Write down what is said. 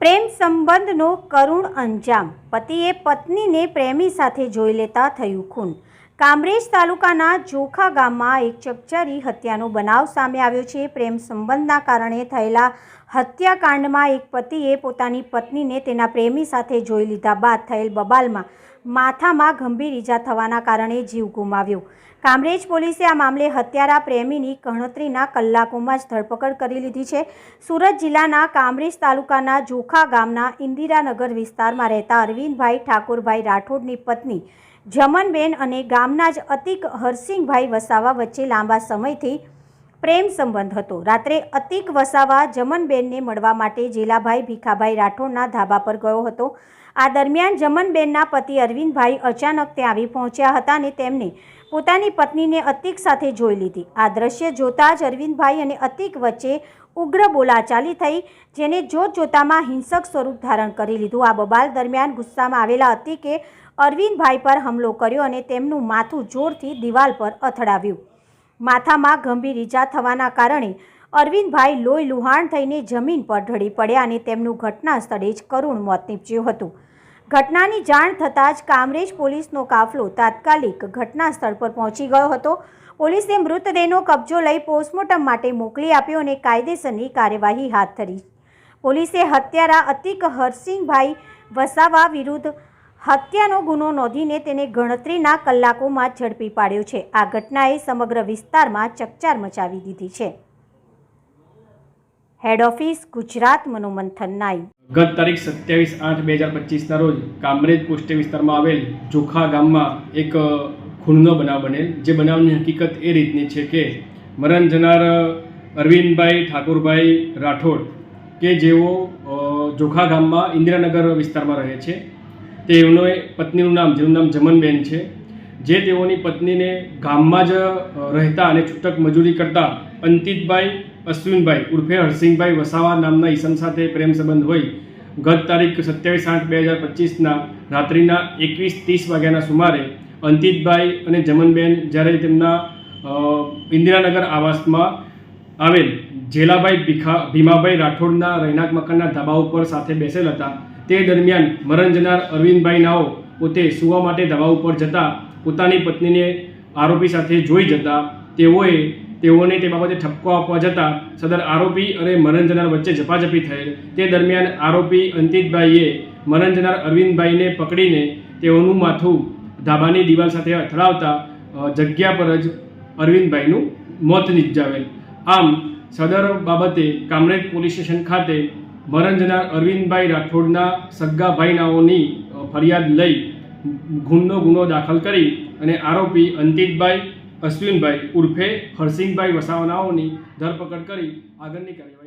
પ્રેમ સંબંધનો કરુણ અંજામ. પતિએ પત્નીને પ્રેમી સાથે જોઈ લેતા થયું ખૂન. કામરેજ તાલુકાના જોખા ગામમાં એક ચકચારી હત્યાનો બનાવ સામે આવ્યો છે. પ્રેમ સંબંધના કારણે થયેલા હત્યાકાંડમાં એક પતિએ પોતાની પત્નીને તેના પ્રેમી સાથે જોઈ લીધા બાદ થયેલ બબાલમાં માથામાં ગંભીર ઈજા થવાના કારણે જીવ ગુમાવ્યો. કામરેજ પોલીસે આ મામલે હત્યારા પ્રેમીની ગણતરીના કલાકોમાં જ ધરપકડ કરી લીધી છે. સુરત જિલ્લાના કામરેજ તાલુકાના જોખા ગામના ઇન્દિરાનગર વિસ્તારમાં રહેતા અરવિંદભાઈ ઠાકોરભાઈ રાઠોડની પત્ની જમનબેન અને ગામના જ અતિક હરસિંહભાઈ વસાવા વચ્ચે લાંબા સમયથી પ્રેમ સંબંધ હતો. રાત્રે અતિક વસાવા જમનબેનને મળવા માટે જેલાભાઈ ભીખાભાઈ રાઠોડના ધાબા પર ગયો હતો. આ દરમિયાન જમનબેનના પતિ અરવિંદભાઈ અચાનક ત્યાં આવી પહોંચ્યા હતા અને તેમને પોતાની પત્નીને અતિક સાથે જોઈ લીધી. આ દ્રશ્ય જોતાં જ અરવિંદભાઈ અને અતિક વચ્ચે ઉગ્ર બોલાચાલી થઈ, જેને જોત જોતામાં હિંસક સ્વરૂપ ધારણ કરી લીધું. આ બબાલ દરમિયાન ગુસ્સામાં આવેલા અતિકે અરવિંદભાઈ પર હુમલો કર્યો અને તેમનું માથું જોરથી દિવાલ પર અથડાવ્યું. માથામાં ગંભીર ઈજા થવાના કારણે અરવિંદભાઈ લોહી લુહાણ થઈને જમીન પર ઢળી પડ્યા અને તેમનું ઘટના સ્થળે જ કરુણ મોત નીપજ્યું હતું. ઘટનાની જાણ થતાં જ કામરેજ પોલીસનો કાફલો તાત્કાલિક ઘટના સ્થળ પર પહોંચી ગયો હતો. પોલીસે મૃતદેહનો કબજો લઈ પોસ્ટમોર્ટમ માટે મોકલી આપ્યો અને કાયદેસરની કાર્યવાહી હાથ ધરી. પોલીસે હત્યારા અતિક હરસિંહભાઈ વસાવા વિરુદ્ધ હત્યાનો ગુનો નોંધીને તેને ગણતરીના કલાકોમાં ઝડપી પાડ્યો છે. આ ઘટનાએ સમગ્ર વિસ્તારમાં ચકચાર મચાવી દીધી છે. હેડ ઓફિસ ગુજરાત મનોમંથન નાઈ ગત તારીખ સત્યાવીસ આઠ બે હજાર પચીસના રોજ કામરેજ પોસ્ટે વિસ્તારમાં આવેલ જોખા ગામમાં એક ખૂનનો બનાવ બનેલ. જે બનાવની હકીકત એ રીતની છે કે મરણ જનાર અરવિંદભાઈ ઠાકોરભાઈ રાઠોડ કે જેઓ જોખા ગામમાં ઇન્દિરાનગર વિસ્તારમાં રહે છે, તેઓનો પત્નીનું નામ, જેનું નામ જમનબેન છે, જે તેઓની પત્નીને ગામમાં જ રહેતા અને છૂટક મજૂરી કરતા અંતિતભાઈ અશ્વિનભાઈ ઉર્ફે હરસિંહભાઈ વસાવા નામના ઈસમ સાથે પ્રેમ સંબંધ હોય. ગત તારીખ સત્યાવીસ આઠ બે હજાર પચીસના રાત્રિના એકવીસ ત્રીસ વાગ્યાના સુમારે અંતિતભાઈ અને જમનબેન જ્યારે તેમના ઇન્દિરાનગર આવાસમાં આવેલ જેલાભાઈ ભીખા, ભીમાભાઈ રાઠોડના રહેણાંક મકાનના ધાબા ઉપર સાથે બેસેલ હતા. તે દરમિયાન મરણ જનાર અરવિંદભાઈ નાઓ પોતે સુવા માટે ધાબા ઉપર જતા પોતાની પત્નીને આરોપી સાથે જોઈ જતા તેઓએ તેઓને તે બાબતે ઠપકો આપવા જતાં સદર આરોપી અને મરણ જનાર વચ્ચે ઝપાઝપી થયેલ. તે દરમિયાન આરોપી અંતિતભાઈએ મરણ જનાર અરવિંદભાઈને પકડીને તેઓનું માથું ધાબાની દિવાલ સાથે અથડાવતા જગ્યા પર જ અરવિંદભાઈનું મોત નિપજાવેલ. આમ, સદર બાબતે કામરેજ પોલીસ સ્ટેશન ખાતે મરણ જનાર અરવિંદભાઈ રાઠોડના સગ્ગા ભાઈનાઓની ફરિયાદ લઈ ગુનો ગુનો દાખલ કરી અને આરોપી અંતિતભાઈ અશ્વિનભાઈ ઉર્ફે હરસિંહભાઈ વસાવનાઓની ધરપકડ કરી આગળની કાર્યવાહી